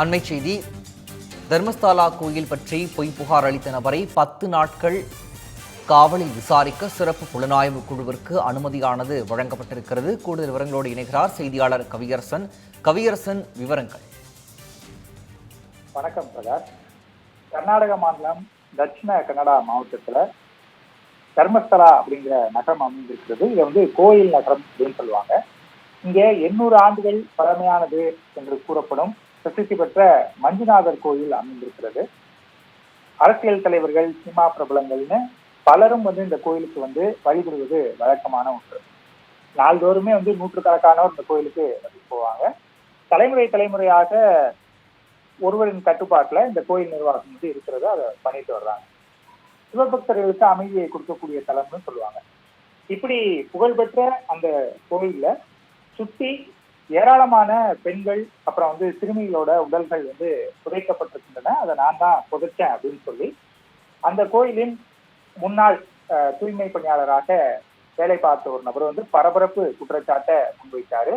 அண்மை செய்தி தர்மஸ்தாலா கோயில் பற்றி பொய் புகார் அளித்த நபரை பத்து நாட்கள் காவலில் விசாரிக்க சிறப்பு புலனாய்வு குழுவிற்கு அனுமதியானது வழங்கப்பட்டிருக்கிறது. கூடுதல் விவரங்களோடு இணைகிறார் செய்தியாளர் கவியரசன். கவியரசன் விவரங்கள். வணக்கம் பிரகாஷ். கர்நாடக மாநிலம் தட்சிண கன்னடா மாவட்டத்தில் தர்மஸ்தலா அப்படிங்கிற நகரம் அமைந்திருக்கிறது. இது வந்து கோயில் நகரம் அப்படின்னு சொல்லுவாங்க. இங்கே எண்ணூறு ஆண்டுகள் பழமையானது என்று கூறப்படும் பிரசித்தி பெற்ற மஞ்சுநாதர் கோயில் அமைந்திருக்கிறது. அரசியல் தலைவர்கள் சினிமா பிரபலங்கள்னு பலரும் வந்து இந்த கோயிலுக்கு வந்து வழிபடுவது வழக்கமான ஒன்று. நாள்தோறுமே வந்து நூற்றுக்கணக்கானோர் இந்த கோயிலுக்கு போவாங்க. தலைமுறை தலைமுறையாக ஒருவரின் கட்டுப்பாட்டில் இந்த கோயில் நிர்வாகம் வந்து இருக்கிறது. அதை பண்ணிட்டு வர்றாங்க. சிவபக்தர்களுக்கு அமைதியை கொடுக்கக்கூடிய தலம்னு சொல்லுவாங்க. இப்படி புகழ்பெற்ற அந்த கோயில்ல சுத்தி ஏராளமான பெண்கள் அப்புறம் வந்து சிறுமிகளோட உடல்கள் வந்து புதைக்கப்பட்டிருக்கின்றன. அதை நான் தான் புதைச்சேன் அப்படின்னு சொல்லி அந்த கோயிலின் முன்னாள் தூய்மை பணியாளராக வேலை பார்த்த ஒரு நபர் வந்து பரபரப்பு குற்றச்சாட்டை முன்வைத்தாரு.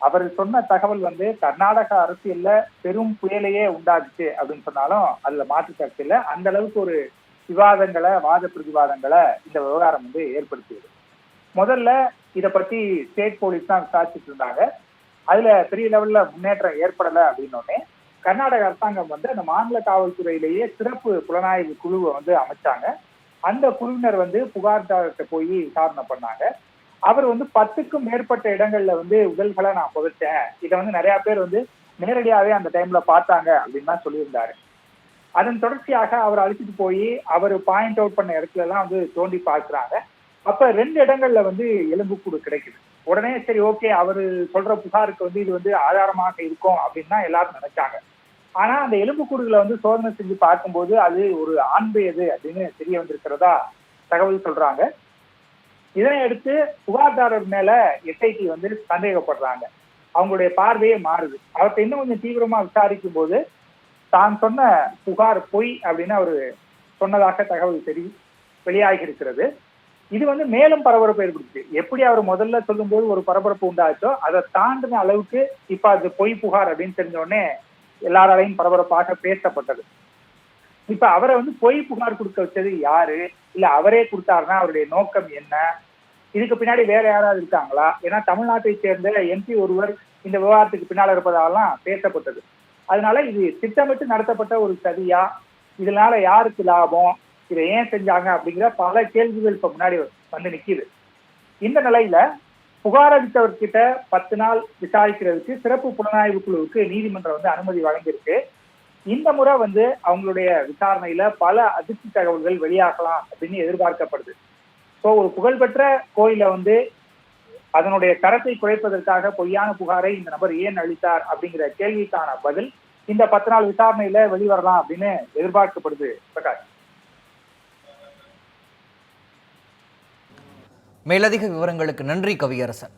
அவர் சொன்ன தகவல் வந்து கர்நாடக அரசியல்ல பெரும் புயலையே உண்டாக்குச்சு அப்படின்னு சொன்னாலும் அதுல மாற்று கருத்து இல்லை. அந்த அளவுக்கு ஒரு விவாதங்களை வாத பிரதிவாதங்களை இந்த விவகாரம் வந்து ஏற்படுத்தியது. முதல்ல இதை பத்தி ஸ்டேட் போலீஸ் தான் விசாரிச்சுட்டு இருந்தாங்க. அதுல பெரிய லெவல்ல முன்னேற்றம் ஏற்படல அப்படின்னோடனே கர்நாடக அரசாங்கம் வந்து அந்த மாநில காவல்துறையிலேயே சிறப்பு புலனாய்வு குழுவை வந்து அமைச்சாங்க. அந்த குழுவினர் வந்து புகார்தாரத்தை போய் விசாரணை பண்ணாங்க. அவர் வந்து பத்துக்கும் மேற்பட்ட இடங்கள்ல வந்து உடல்களை நான் புதைச்சேன். இதை வந்து நிறைய பேர் வந்து நேரடியாவே அந்த டைம்ல பார்த்தாங்க அப்படின்னு தான் சொல்லியிருந்தாரு. அதன் தொடர்ச்சியாக அவர் அழைச்சிட்டு போய் அவர் பாயிண்ட் அவுட் பண்ண இடத்துல எல்லாம் வந்து தோண்டி பார்க்குறாங்க. அப்ப ரெண்டு இடங்கள்ல வந்து எலும்புக்கூடு கிடைக்குது. உடனே சரி ஓகே அவர் சொல்ற புகாருக்கு வந்து இது வந்து ஆதாரமாக இருக்கும் அப்படின்னு தான் எல்லாரும் நினைச்சாங்க. ஆனா அந்த எலும்புக்கூடுகளை வந்து சோதனை செஞ்சு பார்க்கும்போது அது ஒரு ஆண்பையது அப்படின்னு தெரிய வந்திருக்கிறதா தகவல் சொல்றாங்க. இதனையடுத்து புகார்தாரர் மேல எஸ்ஐடி வந்து சந்தேகப்படுறாங்க. அவங்களுடைய பார்வையே மாறுது. அவர்கிட்ட இன்னும் கொஞ்சம் தீவிரமா விசாரிக்கும் போது தான் சொன்ன புகார் பொய் அப்படின்னு அவர் சொன்னதாக தகவல் தெரி வெளியாகி இருக்கிறது. இது வந்து மேலும் பரபரப்பு ஏற்படுத்துச்சு எப்படி அவர் முதல்ல சொல்லும்போது ஒரு பரபரப்பு உண்டாச்சோ அதை தாண்டின அளவுக்கு இப்ப அது பொய் புகார் அப்படின்னு தெரிஞ்ச உடனே எல்லாராலையும் பரபரப்பாக பேசப்பட்டது. இப்ப அவரை வந்து பொய் புகார் கொடுக்க வச்சது யாரு? இல்ல அவரே கொடுத்தாருன்னா அவருடைய நோக்கம் என்ன? இதுக்கு பின்னாடி வேற யாராவது இருக்காங்களா? ஏன்னா தமிழ்நாட்டை சேர்ந்த எம்பி ஒருவர் இந்த விவகாரத்துக்கு பின்னால் இருப்பதாலாம் பேசப்பட்டது. அதனால இது திட்டமிட்டு நடத்தப்பட்ட ஒரு சதியா? இதனால யாருக்கு லாபம்? இதை ஏன் செஞ்சாங்க அப்படிங்கிற பல கேள்விகள் இப்ப முன்னாடி வந்து நிக்குது. இந்த நிலையில புகார் அளித்தவர்கிட்ட பத்து நாள் விசாரிக்கிறதுக்கு சிறப்பு புலனாய்வு குழுவுக்கு நீதிமன்றம் வந்து அனுமதி வழங்கியிருக்கு. இந்த முறை வந்து அவங்களுடைய விசாரணையில பல அதிர்ச்சி தகவல்கள் வெளியாகலாம் அப்படின்னு எதிர்பார்க்கப்படுது. ஸோ ஒரு புகழ்பெற்ற கோயிலை வந்து அதனுடைய தரத்தை குறைப்பதற்காக பொய்யான புகாரை இந்த நபர் ஏன் அளித்தார் அப்படிங்கிற கேள்விக்கான பதில் இந்த பத்து நாள் விசாரணையில வெளிவரலாம் அப்படின்னு எதிர்பார்க்கப்படுது பிரகாஷ். மேலதிக விவரங்களுக்கு நன்றி கவியரசன்.